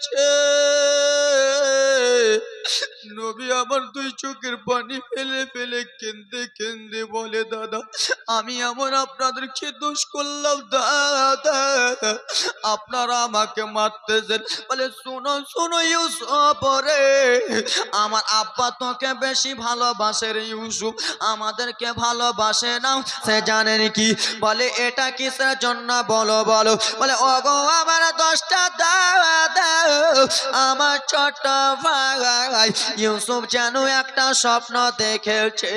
যাচ্ছে নবী আমার দুই চোখের পানি ফেলে ফেলে কেন্দে কেন্দে বলে দাদা আমি এমন আপনাদেরকে দোষ করলাম, দাদা। আপনারা আমাকে মারতেছেন। বলে, শোনো শোনো ইউসুফ রে। আমার আব্বা তোকে বেশি ভালোবাসে রে ইউসুফ। আমাদেরকে ভালোবাসে না, সে জানেন কি? বলে, এটা কিসের জন্য? বলো বলো। বলে, ওগো, আমার দশটা দাও আমার ছোট ভাই। ইউসুফ যেন একটা স্বপ্ন দেখেছে।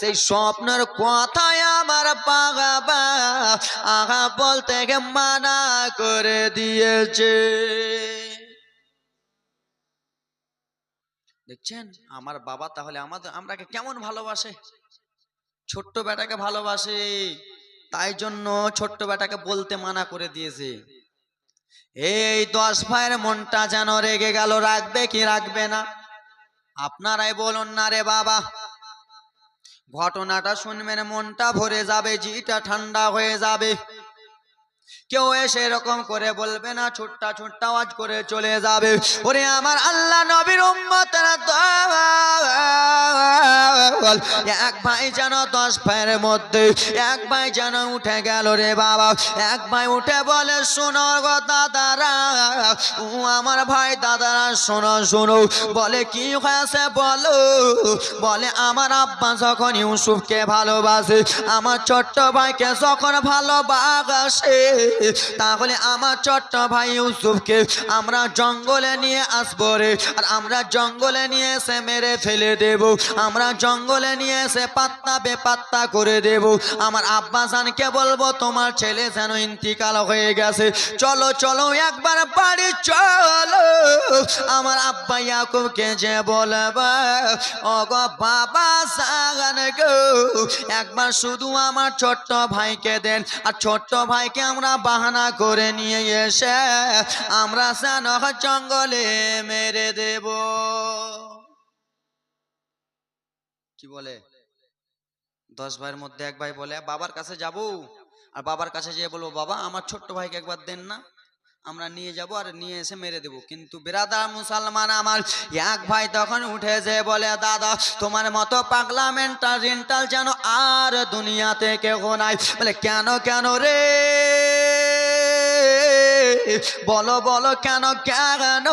সেই স্বপ্নের কথায় আমার বাবা আগা বলতে গে মানা করে দিয়েছে। দেখছেন? আমার বাবা তাহলে আমাদের, আমরাকে কেমন ভালোবাসে? ছোট্ট বেটাকে ভালোবাসে। তাই জন্য ছোট্ট বেটাকে বলতে মানা করে দিয়েছে। এই দশ ভাইয়ের মনটা যেন রেগে গেল, রাখবে কি রাখবে না? আপনারাই বলুন না রে বাবা। ঘটনাটা শুনবেন, মনটা ভরে যাবে, জিটা ঠান্ডা হয়ে যাবে। কেউ এসে এরকম করে বলবে না, ছোট্টা ছোট্টা আওয়াজ করে চলে যাবে। ওরে আমার আল্লাহ নবীর উম্মতেরা দল এক ভাই যেন দশ ভাইয়ের মধ্যে, এক ভাই যেন উঠে গেল রে বাবা। এক ভাই উঠে বলে, শোনো গো দাদারা আমার ভাই দাদারা, শোনো শোনো। বলে, কি হয়েছে বলো? বলে, আমার আব্বা যখন ইউসুফকে ভালোবাসে, আমার ছোট্ট ভাইকে যখন ভালোবাসে, তাহলে আমার ছোট্ট ভাই ইউসুফকে আমরা জঙ্গলে নিয়ে আসব রে। আর আমরা জঙ্গলে নিয়ে এসে মেরে ফেলে দেব। আমরা জঙ্গলে নিয়ে এসে পাত্তা বেপাত্তা করে দেব। আমার আব্বা জানকে বলব, তোমার ছেলে যেন ইন্তিকাল হয়ে গেছে। চলো চলো, একবার বাড়ি চলো। আমার আব্বা ইয়াকুবকে যে বলবা ও গো বাবা সাগান গো, একবার শুধু আমার ছোট্ট ভাইকে দেন। আর ছোট্ট ভাইকে আমরা বাহানা করে নিয়ে এসে আমরা যেন জঙ্গলে মেরে দেব। কি বলে? দশ ভাইয়ের মধ্যে এক ভাই বলে, বাবার কাছে যাব? আর বাবার কাছে যেয়ে বলব, বাবা, আমার ছোট্ট ভাইকে একবার দেন না, আমরা নিয়ে যাব আর নিয়ে এসে মেরে দেব। কিন্তু বেরাদার মুসলমান আমার, এক ভাই তখন উঠে যে বলে, দাদা, তোমার মতো পাগলা মেন্টাল রেন্টাল যেন আর দুনিয়াতে কেউ নাই। বলে, কেন কেন রে? বলো বলো কেন কেন?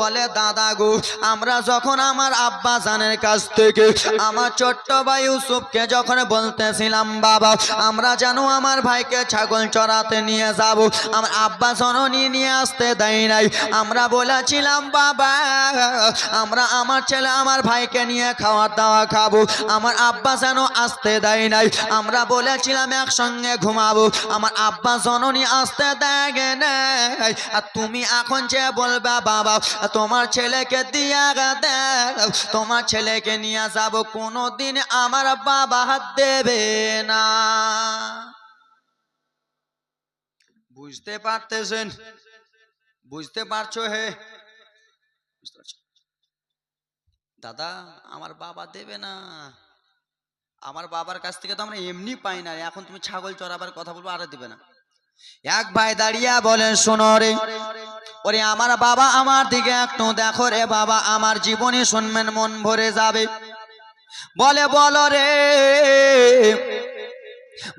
বলে, দাদা গো, আমরা যখন আমার আব্বা জানের কাছ থেকে আমার ছোট্ট ভাই ইউসুফকে যখন বলতেছিলাম, বাবা, আমরা যেন আমার ভাইকে ছাগল চড়াতে নিয়ে যাব, আমার আব্বা জননী নিয়ে আসতে দেয় নাই। আমরা বলেছিলাম, বাবা, আমরা আমার ছেলে আমার ভাইকে নিয়ে খাওয়া দাওয়া খাব, আমার আব্বা যেন আসতে দেয় নাই। আমরা বলেছিলাম, একসঙ্গে ঘুমাবো। আমার আব্বা জননী আসতে দেয় নাই। আর তুমি এখন যে বলবা, বাবা, তোমার ছেলেকে দিয়া দাও তোমার ছেলেকে নিয়ে যাব কোনোদিন আমার বাবা হাত দেবে না। বুঝতে পারতেছেন? বুঝতে পারছ হে? দাদা, আমার বাবা দেবে না। আমার বাবার কাছ থেকে তো আমরা এমনি পাই না এখন তুমি ছাগল চড়াবার কথা বলব, আরও দেবে না। এক ভাই দাঁড়িয়া বলেন, শোনো রে, ওরে আমার বাবা আমার দিকে একটু দেখো রে বাবা, আমার জীবনে শুনবেন মন ভরে যাবে। বলে, বলো রে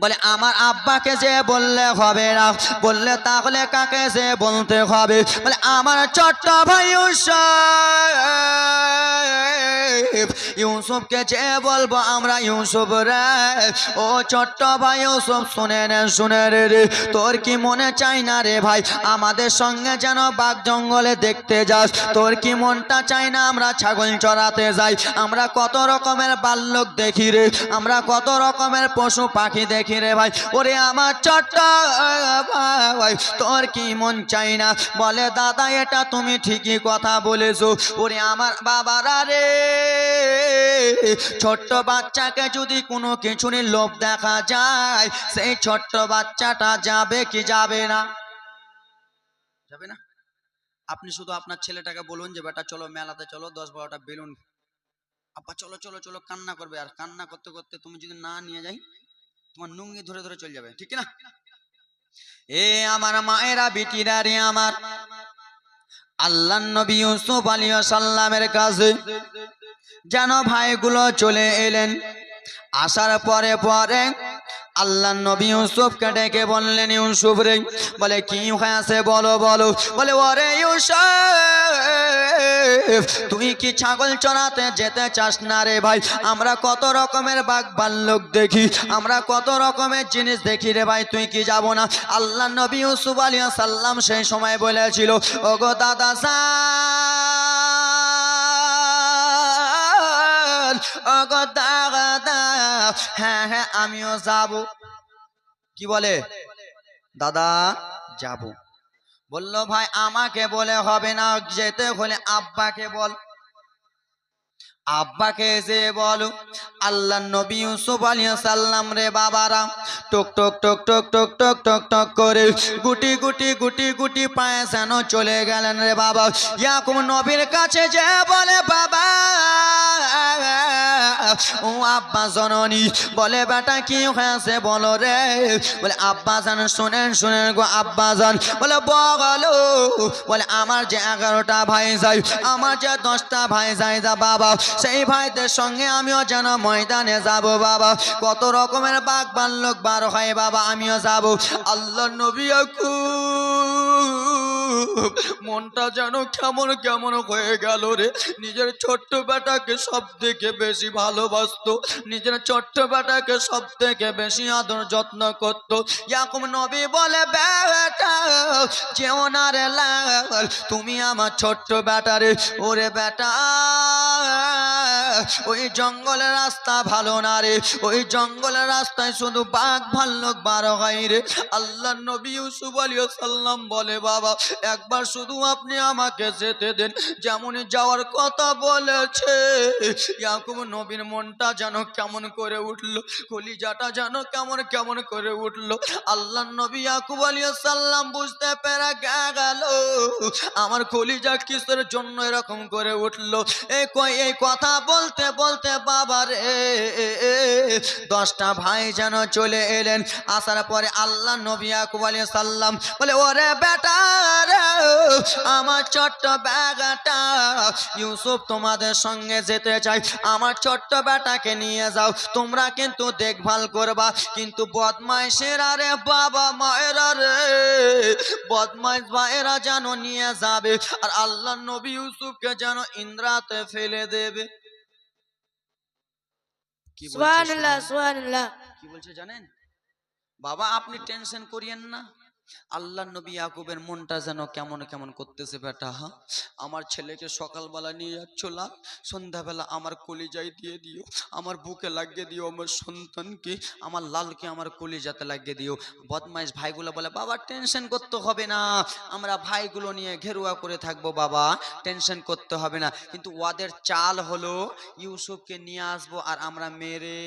বলে, আমার আব্বাকে যে বললে হবে না, বললে তাহলে কাকে যে বলতে হবে? বলে, আমার ছোট্ট ভাই ইউসুফ, ইউসুফকে যে বলব আমরা ইউসুফ রে? ও ছোট্ট ভাই ইউসুফ, শুনে নে, শুনে রে রে, তোর কি মনে চাই না রে ভাই? আমাদের সঙ্গে যেন বাঘ জঙ্গলে দেখতে যাস, তোর কি মনটা চাই না আমরা ছাগল চড়াতে যাই? আমরা কত রকমের বাল্যক দেখি রে, আমরা কত রকমের পশু পাখি দেখি রে ভাই, ওরে আমার ছোট্ট ভাই, তোর কি মন চাই না? বলে, দাদা, এটা তুমি ঠিকই কথা বলেছ। ওরে আমার বাবারা রে, ছোট্ট বাচ্চাকে যদি কোনো কিছুর লোভ দেখা যায়, সেই ছোট্ট বাচ্চাটা যাবে কি যাবে না? যাবে না? আপনি শুধু আপনার ছেলেটাকে বলুন যে, বেটা, চলো মেলাতে চলো, দশ বারোটা বেলুন। আপা চলো চলো চলো, কান্না করবে আর কান্না করতে করতে তুমি যদি না নিয়ে যাই তোমার নুঙ্গি ধরে ধরে চলে যাবে, ঠিক না এ আমার মায়েরা বিটিরা রে আমার। আল্লাহ নবী ইউসুফ আলী সাল্লামের কাছে যেন ভাইগুলো চলে এলেন। আসার পরে পরে আল্লাহ নবী ইউসুফকে ডেকে বললেন, ইউসুফ রে, বলে, কি হয়েছে বলো বলো। বলে, ওরে ইউসুফ তুই কি ছাগল চড়াতে যেতে চাস না রে ভাই? আমরা কত রকমের বাঘ ভাল্লুক দেখি, আমরা কত রকমের জিনিস দেখি রে ভাই, তুই কি যাব না? আল্লাহ নবী ইউসুফ আলী সাল্লাম সেই সময় বলেছিল, ওগো দাদা সাল ওগো দাদা হ্যাঁ হ্যাঁ আমিও যাব। কি বলে? দাদা, যাব। বলল ভাই আমাকে বলে হবে না যেতে হলে আব্বাকে বল। আব্বাকে যে বলো আল্লাহ নবী ইউসুফ আলিয়া সাল্লাম রে বাবারা, টক টক টক টক টক টক টক টক করে গুটি গুটি গুটি গুটি পায়ে যেন চলে গেলেন রে বাবা। ইয়াকুম নবীর কাছে যে বলে, বাবা, ও আব্বা জননী, বলে, বেটা, কি হয়েছে বলো রে? বলে, আব্বা জান, শুনেন শুনেন গো আব্বা জান। বলে, বলো। বলে, আমার যে এগারোটা ভাই যাই, আমার যে দশটা ভাই যাই যা বাবা। সেই ভাইদের সঙ্গে আমিও যেন ময়দানে যাব বাবা। কত রকমের বাঘ বাল্যক বার হয় বাবা আমিও যাব। আল্লাহ নবী আকুব, মনটা যেন কেমন কেমন হয়ে গেল রে। নিজের ছোট্ট বেটাকে সব থেকে বেশি ভালোবাসতো। নিজের ছোট্ট বেটাকে সব থেকে বেশি আদর যত্ন করতো। ইয়াকুব নবী বলে বেটা তুমি আমার ছোট্ট বেটা রে। ওরে বেটা ওই জঙ্গলের রাস্তা ভালো না রে। ওই জঙ্গলের রাস্তায় শুধু বাঘ, ভাল্লুক বারো হয় রে। আল্লাহ নবী ইউসুফ আলী সাল্লাম বলে, বাবা, একবার শুধু আপনি আমাকে যেতে দেন। যেমন যাওয়ার কথা বলেছে। ইয়াকুব নবীর মনটা যেন কেমন করে উঠল, কলিজাটা যেন কেমন কেমন করে উঠল। আল্লাহ নবী ইয়াকুব আলী সাল্লাম বুঝতে পেরে গেল, আমার কলিজা কিসের জন্য এরকম করে উঠল? এই এই কথা বলতে বলতে বাবা রে, দশটা ভাই যেন চলে এলেন। আসার পরে আল্লাহ নবী আলী সাল্লাম বলে, ওরে বেটা আমার ছোট্ট ব্যাগাটা ইউসুফ তোমাদের সঙ্গে যেতে চাই। আমার ছোট্ট বেটাকে নিয়ে যাও, তোমরা কিন্তু দেখভাল করবা। কিন্তু বদমাইশের আরে বাবা মায়েরা রে, বদমাইশ ভাইয়েরা যেন নিয়ে যাবে। আর আল্লাহ নবী ইউসুফকে যেন ইন্দ্রাতে ফেলে দেবে। কি বলছে জানেন? বাবা আপনি টেনশন করিয়েন না। আল্লাহ নবী ইয়াকুবের মনটা যেন কেমন কেমন করতেছে বেটা, হা? আমার ছেলেকে সকালবেলা নিয়ে যাচ্ছিলাম, সন্ধ্যাবেলা আমার কলিজাই দিয়ে দিও, আমার বুকে লাগিয়ে দিও, আমার সন্তানকে, আমার লালকে আমার কলিজাতে লাগিয়ে দিও। বদমাইশ ভাইগুলো বলে, বাবা, টেনশন করতে হবে না, আমরা ভাইগুলো নিয়ে ঘেরুয়া করে থাকব, বাবা, টেনশন করতে হবে না। কিন্তু ওদের চাল হলো, ইউসুফকে নিয়ে আসব আর আমরা মেরে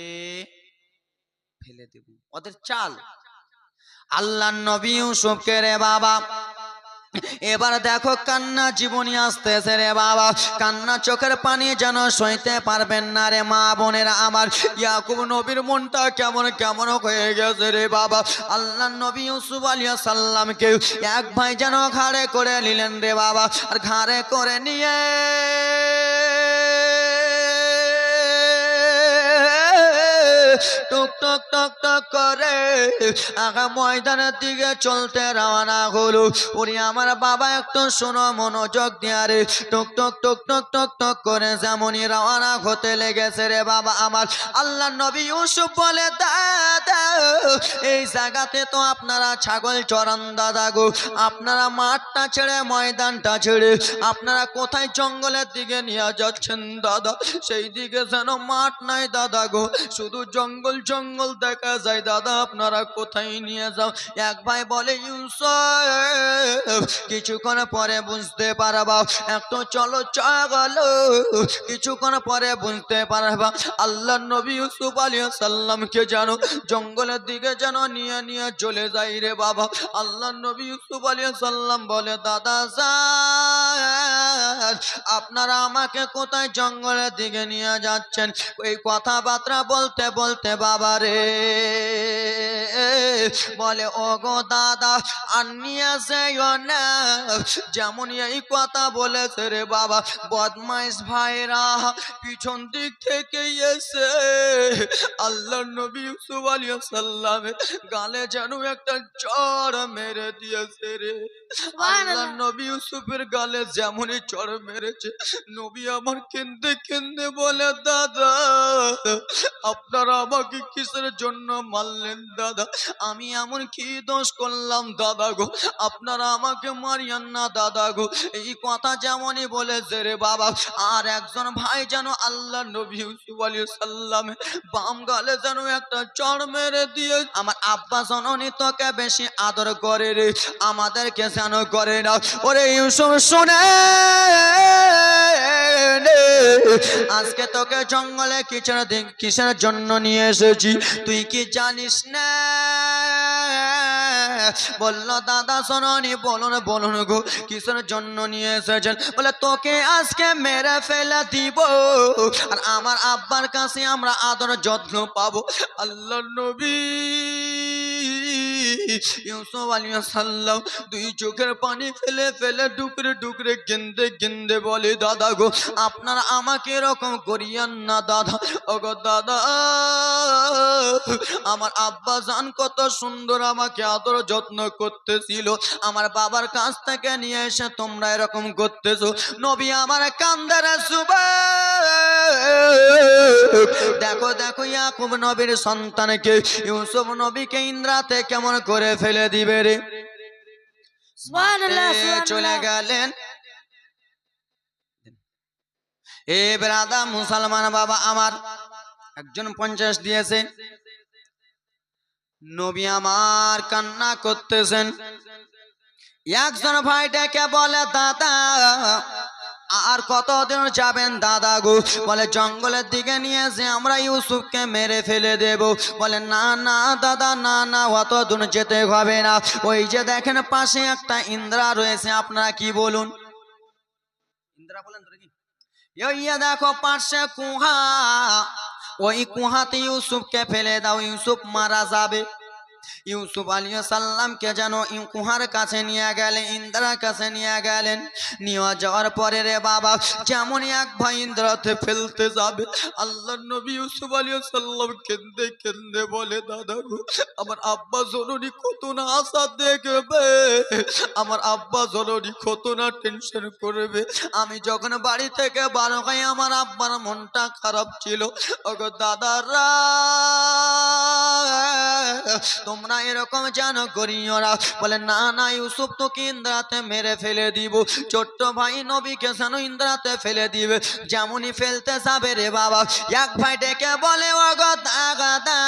ফেলে দেব। ওদের চাল আল্লাহ নবী ইউসুফকে রে বাবা? এবার দেখো কান্না জীবনী আসতেছে রে বাবা। কান্না চোখের পানি যেন সইতে পারবেন না রে মা বোনেরা আমার। ইয়াকুব নবীর মনটা কেমন কেমন হয়ে গেছে রে বাবা। আল্লাহ নবী ইউসুফ আলিয়া সাল্লামকে এক ভাই যেন ঘাড়ে করে নিলেন রে বাবা আর ঘাড়ে করে নিয়ে টুক, টক টক টক করে আগা ময়দানের দিকে চলতে রওনা হলো। উনি আমার বাবা একটু শোনো, মনোযোগ দিয়া রে। টক টক টক টক টক টক করে যেমনই রওনা হতে লেগেছে রে বাবা আমার। আল্লাহ নবী ইউসুফ বলে দাদা এই জায়গাতে তো আপনারা ছাগল চরান দাদা গো। আপনারা মাঠটা ছেড়ে ময়দানটা ছেড়ে আপনারা কোথায় জঙ্গলের দিকে নিয়ে যাচ্ছেন দাদা? সেই দিকে যেন মাঠ নাই দাদা গো। শুধু জঙ্গল জঙ্গল দেখা যায়, দাদা, আপনারা কোথায় নিয়ে যাও? এক ভাই বলে, ইউসুফ, কিছুক্ষণ পরে বুঝতে পারবা একটু চলো চলো কিছুক্ষণ পরে বুঝতে পারবা আল্লাহ নবী ইউসুফ আলী সাল্লামকে জানো জঙ্গলের দিকে যেন নিয়ে নিয়ে চলে যাই রে বাবা। আল্লাহ নবী ইউসুফ আলী সাল্লাম বলে, দাদা আপনারা আমাকে কোথায় জঙ্গলের দিকে নিয়ে যাচ্ছেন? ওই কথাবার্তা বলতে বলতে বাবা রে বলে ও গো দাদা আর নিয়ে যেও না যেমন এই কথা বলেছে রে বাবা বদমাইশ ভাইরা পিছন দিক থেকে এসে আল্লাহ নবী ইউসুফ আলিয়া সাল্লামের গালে যেন একটা চড় মেরে দিয়েছে রে। আল্লাহ নবী ইউসুফের গালে যেমনই চড় মেরেছে নবী আমার কেন্দে কেন্দে বলে দাদা আপনারা আমাকে কিসের জন্য মারলেন দাদা? আমি এমন কি দোষ করলাম, দাদা গো? আপনারা আমাকে মারিয়ান না, দাদা গো। এই কথা যেমনই বলেছে রে বাবা, আর একজন ভাই যেন আল্লাহ নবী আলী সাল্লাম বাম গালে যেন একটা চড় মেরে দিয়ে, আমার আব্বা জননী তোকে বেশি আদর করে রে, আমাদেরকে যেন করে না। ওরে ইউসুফ, শুনে। আজকে তোকে জঙ্গলে দিন কিসের জন্য নিয়ে এসেছি? তুই কি জানিস না? বলল, দাদা শোনি বলুন বলুন গো, কিসের জন্য নিয়ে এসেছেন? বলে, তোকে আজকে মেরে ফেলে দিব। আর আমার আব্বার কাছে আমরা আদর যত্ন পাবো। আল্লাহ নবী ইউসুফ আলিয়া সাল্লাম দুই চোখের পানি ফেলে ফেলে ডুকরে ডুকরে গেন্দে গেন্দে বলে, দাদা গো, আপনারা আমাকে এরকম করিয়েন না, দাদা। ওগো, দাদা, আমার আব্বা জান কত সুন্দর আমাকে আদর যত্ন করতেছিল। আমার বাবার কাছ থেকে নিয়ে এসে তোমরা এরকম করতেছো। নবী আমার কান্দার সুবা দেখো দেখো ইয়াকুব নবীর সন্তানকে ইউসুফ নবীকে ইন্দ্রাতে কেমন করে ফেলে দিবে রে? চলে গেলেন। এ ব্রাদা মুসলমান বাবা আমার একজন পঞ্চাশ দিয়েছে। নবী আমার কান্না করতেছেন। একজন ভাই ডেকে বলে দাদা আর কতদিন যাবেন দাদা গো? বলে, জঙ্গলের দিকে নিয়ে এসে আমরা ইউসুফকে মেরে ফেলে দেব। বলে, না না, দাদা, না না অত দূর যেতে হবে না। ওই যে দেখেন পাশে একটা ইন্দ্রা রয়েছে, আপনারা কি বলুন? ইন্দ্রা বলেন দেখো পাশে কুহা, ওই কুহাতে ইউসুফকে ফেলে দাও, ইউসুফ মারা যাবে। ইউসুফ আলী সাল্লামকে যেন কুহার কাছে নিয়ে গেলেন, ইন্দ্রার কাছে নিয়ে গেলেন। নিয়ে যাওয়ার পরে রে বাবা, যেমনই এক ভাই ইন্দ্রাতে ফেলতে যাবে আল্লাহ নবী ইউসুফ আলী সাল্লাম কেন্দে কেন্দে বলে, দাদা আমার আব্বা জননী কত না আশা দেখবে, আমার আব্বা জননী কত না টেনশন করবে। আমি যখন বাড়ি থেকে বারো খাই আমার আব্বার মনটা খারাপ ছিল। ওগো দাদারা তোমরা এরকম জানো করিও বলে, না না, ইউসুফ, তোকে ইন্দ্রাতে মেরে ফেলে দিব। ছোট্ট ভাই নবীকে যেন ইন্দ্রাতে ফেলে দিবে। যেমনই ফেলতে যাবে রে বাবা। এক ভাই ডেকে বলে, ওগো দাদা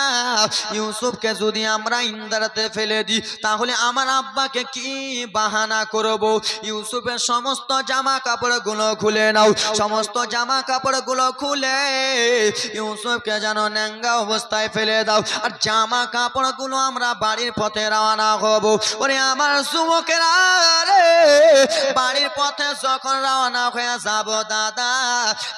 ইউসুফকে যদি আমরা ইন্দ্রাতে ফেলে দিই, তাহলে আমার আব্বাকে কি বাহানা করব? ইউসুফের সমস্ত জামা কাপড়গুলো খুলে নাও। সমস্ত জামা কাপড়গুলো খুলে ইউসুফকে যেন ন্যাঙ্গা অবস্থায় ফেলে দাও। আর জামা কাপড়গুলো আমরা বাড়ির পথে রওনা হব। ওরে আমার যুবকেরা রে বাড়ির পথে যখন রওনা হয়ে যাব দাদা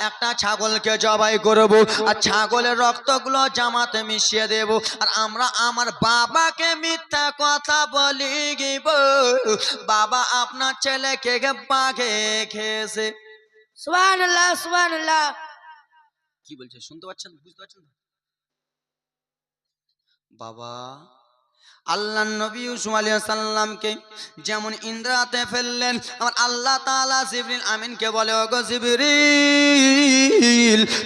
একটা ছাগলকে জবাই করব আর ছাগলের রক্তগুলো জামাতে মিশিয়ে দেব। আর আমরা আমার বাবাকে মিথ্যা কথা বলি গিব। বাবা আপনার ছেলেকে বাঘে খেয়েছে। সুবহানাল্লাহ, সুবহানাল্লাহ। কি বলছে শুনতে পাচ্ছেন? বুঝতে পারছেন? তো? আল্লাহ নবী ইউসুফ আলাইহিস সাল্লামকে যেমন ইন্দ্রাতে ফেললেন, আমার আল্লাহ তাআলা জিবরিল আমিনকে বলে, ওগো জিবরিল,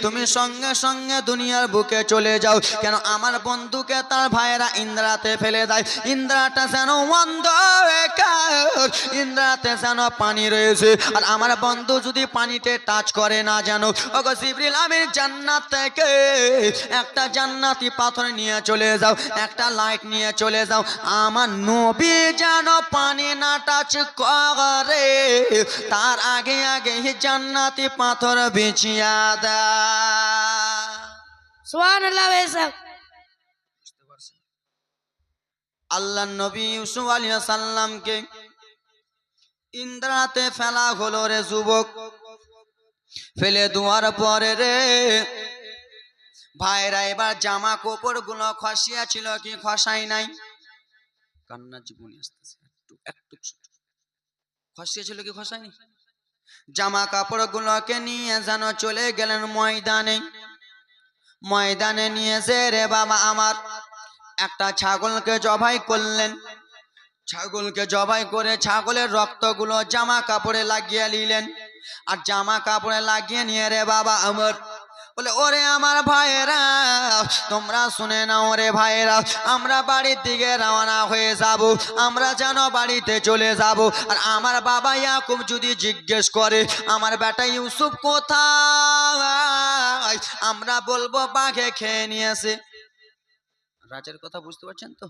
তুমি সঙ্গে সঙ্গে দুনিয়ার বুকে চলে যাও। কেন আমার বন্ধুকে তার ভাইয়েরা ইন্দ্রাতে ফেলে দেয়? ইন্দ্রাটা যেন একার ইন্দ্রাতে যেন পানি রয়েছে। আর আমার বন্ধু যদি পানিতে টাচ করে না জানো, ওগো জিবরিল আমিন জান্নাত থেকে একটা জান্নাতি পাথর নিয়ে চলে যাও, একটা লাইট নিয়ে চলে যাও। আমার নবী যেন পানি না টাচ করে তার আগে আগে জান্নাতি পাথর বিছিয়া দেয়। আল্লাহ নবী ইউসুফ আলিয়া সাল্লামকে ইন্দ্রাতে ফেলা হলো রে যুবক। ফেলে দেওয়ার পরে রে ভাইরা এবার জামা কাপড়গুলো খসিয়া ছিল কি খসাই নাই? কান্নার জীবনী আসতেছে, একটু একটু খসিয়েছিল কি খসায়নি? জামা কাপড় গুলোকে নিয়ে যেন চলে গেলেন ময়দানে। ময়দানে নিয়েছে রে বাবা আমার, একটা ছাগলকে জবাই করলেন। ছাগলকে জবাই করে ছাগলের রক্তগুলো জামা কাপড়ে লাগিয়ে নিলেন। আর জামা কাপড়ে লাগিয়ে নিয়ে, রে বাবা আমার বলে, ওরে আমার ভাইয়েরা, তোমরা শুনে নাও রে ভাইয়েরা, আমরা বাড়ির দিকে রওনা হয়ে যাব, আমরা যেন বাড়িতে চলে যাব। আর আমার বাবা ইয়াকুব যদি জিজ্ঞেস করে, আমার বেটা ইউসুফ কোথায়? আমরা বলব, বাঘে খেয়ে নিয়েছে। রাজের কথা বুঝতে পারছেন তো?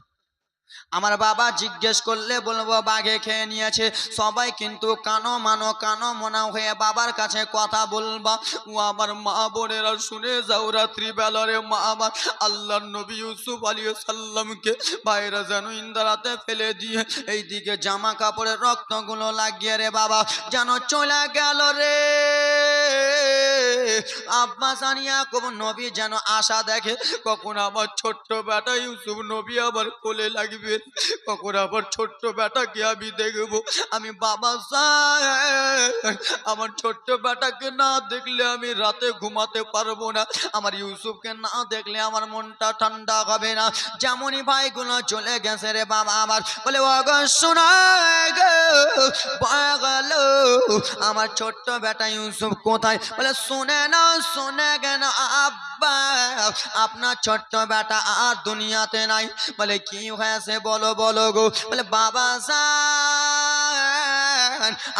আমার বাবা জিজ্ঞেস করলে বলব, বাঘে খেয়ে নিয়েছে। সবাই কিন্তু কানো মানো, কানো মনা হয়ে বাবার কাছে কথা বলবা। ও আমার মা বোনেরা, শুনে যাও রাত্রি বেলারে মা আমার আল্লাহ নবী ইউসুফ আলী সাল্লামকে। বাইরে যেন ইন্দারাতে ফেলে দিয়ে এই দিকে জামা কাপড়ের রক্তগুলো লাগিয়ে, রে বাবা, যেন চলে গেল রে। আব্বাস আনিয়া কোন নবী যেন আশা দেখে, কখন আমার ছোট্ট বেটা ইউসুফ নবী আবার কোলে লাগবে? কখন আবার ছোট্ট বেটাকে আমি দেখব? আমি বাবা সাহেব, আমার ছোট্ট বেটাকে না দেখলে আমি রাতে ঘুমাতে পারব না। আমার ইউসুফকে না দেখলে আমার মনটা ঠান্ডা হবে না। যেমনই ভাইগুলো চলে গেছে রে বাবা আমার বলে ওগো শোনা গো আমার ছোট্ট বেটা ইউসুফ কোথায়? বলে শুনে না শুনে কেন আব্বা আপনার ছোট্ট বেটা আর দুনিয়াতে নাই। বলে কি হয়েছে বলো বলো গো। বলে, বাবা জান,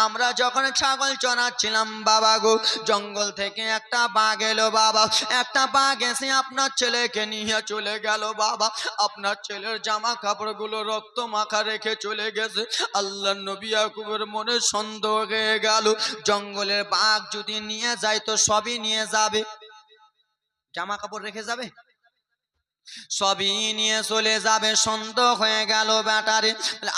আমরা যখন ছাগল চড়াচ্ছিলাম, বাবা গো, জঙ্গল থেকে একটা বাঘ এলো, বাবা। একটা বাঘ এসে আপনার ছেলেকে নিয়ে চলে গেল, বাবা। আপনার ছেলের জামা কাপড়গুলো রক্ত মাখা রেখে চলে গেছে। আল্লাহ নবী ইয়াকুবের মনে সন্দেহ হয়ে গেল, জঙ্গলের বাঘ যদি নিয়ে যায়, তো সবই নিয়ে যাবে। জামা কাপড় রেখে যাবে? সবই নিয়ে চলে যাবে সন্দেহ হয়ে গেল ব্যাটারে।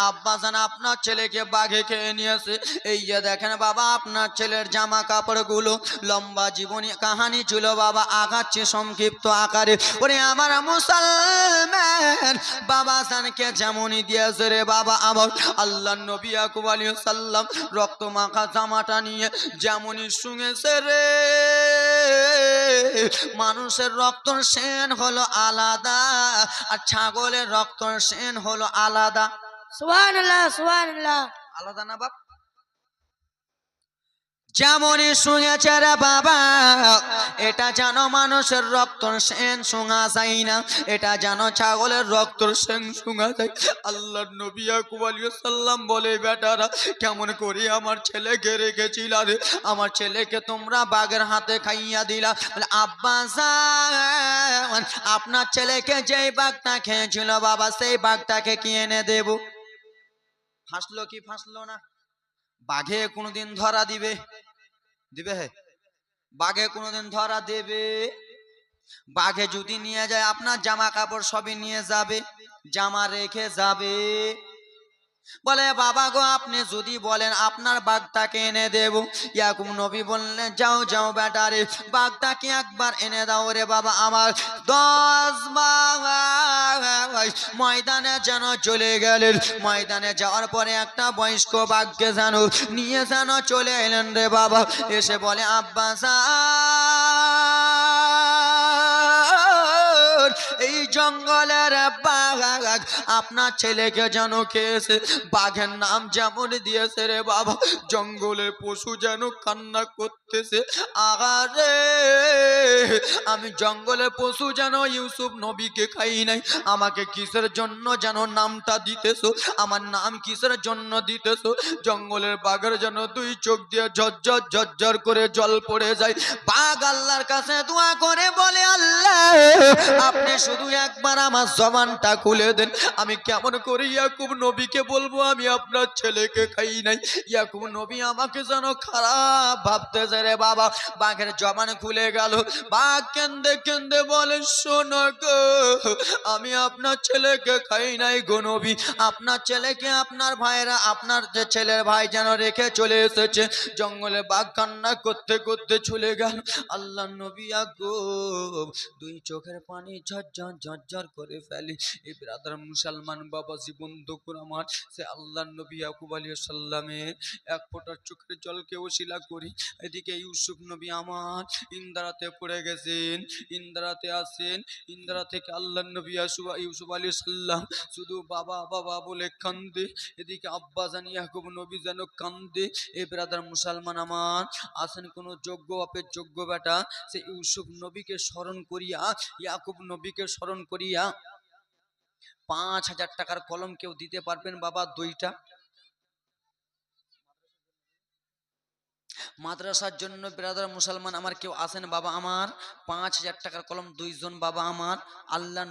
আব্বা জান, আপনার ছেলেকে বাঘে খেয়ে নিয়েছে। এই যে দেখেন বাবা, আপনার ছেলের জামা কাপড়গুলো, লম্বা জীবনী, কাহানি ছিল বাবা, আগাচ্ছে সংক্ষিপ্ত আকারে। ওরে আমার মুসলমান, বাবা জানকে যেমনই দিয়েছে রে বাবা, আমার আল্লাহ নবী আকুব আলী সাল্লাম রক্ত মাখা জামাটা নিয়ে যেমনই শুঙেছে রে। মানুষের রক্ত সেন হলো আলাদা আর ছাগলের রক্ত সেন হলো আলাদা। সুবহান আল্লাহ সুবহান আলাদা না বাপ? যেমনই শুনেছে রে বাবা, এটা যেন মানুষের রক্তর সেন শুঙা যায় না, এটা যেন ছাগলের রক্তর সেন শুঙা যায়। আল্লাহ নবী সাল্লাম বলে, বেটারা, কেমন করে আমার ছেলেকে রেখেছিল রে? আমার ছেলেকে তোমরা বাঘের হাতে খাইয়া দিলা। বলে, আব্বা আপনার ছেলেকে যেই বাঘটা খেয়েছিল বাবা, সেই বাঘটাকে কি এনে দেব? ফাঁসলো কি ফাঁসলো না? বাঘে কোনোদিন ধরা দিবে। দিবে হে? বাঘে কোনোদিন ধরা দেবে। বাঘে যদি নিয়ে যায়, আপনার জামা কাপড় সবই নিয়ে যাবে, জামা রেখে যাবে। বলে, বাবা গো, আপনি যদি বলেন, আপনার বাঘটাকে এনে দেব? ইয়াকুব নবী বললেন, যাও যাও বেটারে বাঘটাকে একবার এনে দাও রে বাবা আমার। দশ মাস ময়দানে যেন চলে গেলেন। ময়দানে যাওয়ার পরে একটা বয়স্ক বাঘকে যেন নিয়ে যেন চলে এলেন রে বাবা। এসে বলে, আব্বা জঙ্গলের বাঘ। আপনার ছেলেকে যেন খেয়েছে, বাঘের নাম যেমন দিয়েছে রে বাবা জঙ্গলের পশু যেন কান্না করতেছে। আগারে আমি জঙ্গলের পশু যেন ইউসুফ নবীকে খাই নাই, আমাকে কিসের জন্য যেন নামটা দিতেছো? আমার নাম কিসের জন্য দিতেছো? জঙ্গলের বাঘের যেন দুই চোখ দিয়ে ঝরঝর ঝরঝর করে জল পড়ে যায়। বাঘ আল্লাহর কাছে দোয়া করে বলে, আল্লাহ আপনি শুধু একবার আমার জবানটা খুলে দেন। আমি কেমন করে ইয়াকুব নবীকে বলব, আমি আপনার ছেলেকে খাই নাই। ইয়াকুব নবী আমাকে যেন খারাপ ভাবতেছে রে বাবা। বাঘের জবান খুলে গেল। বাঘ কেন্দে কেন্দে বলে, শোনো গো, আমি আপনার ছেলেকে খাই নাই গো নবী। আপনার ছেলেকে আপনার ভাইরা আপনার যে ছেলের ভাই যেন রেখে চলে এসেছে, জঙ্গলে বাঘ কান্না করতে করতে চলে গেল। আল্লাহ নবী আগো দুই চোখের পানি ঝরঝর ঝরঝর করে ফেলে। এই ব্রাদার মুসলমান বাবা জীবন দুকুর আমার। সে আল্লাহ নবী ইয়াকুব আলী সাল্লামের এক ফোঁটার চোখের জলকে ওসিলা করি। এদিকে ইউসুফ নবী আমার ইন্দারাতে পড়ে গেছেন, ইন্দারাতে আসেন ইন্দারা থেকে আল্লাহ নবী ইয়াসুফ ইউসুফ আলী সাল্লাম শুধু বাবা বাবা বলে কান্দে এদিকে আব্বা জানি ইয়াকুব নবী যেন কান্দে এ ব্রাদার মুসলমান আমার, আসেন কোন যোগ্য বাপের যোগ্য বেটা। সে ইউসুফ নবীকে স্মরণ করিয়া ইয়াকুব নবীকে স্মরণ করিয়া পাঁচ হাজার টাকার কলম কেউ দিতে পারবেন বাবা দুইটা? মাদ্রাসার জন্য বেরাদার মুসলমান আমার কেউ আসেন বাবা আমার? পাঁচ হাজার টাকার কলম দুইজন বাবা আমার আল্লাহ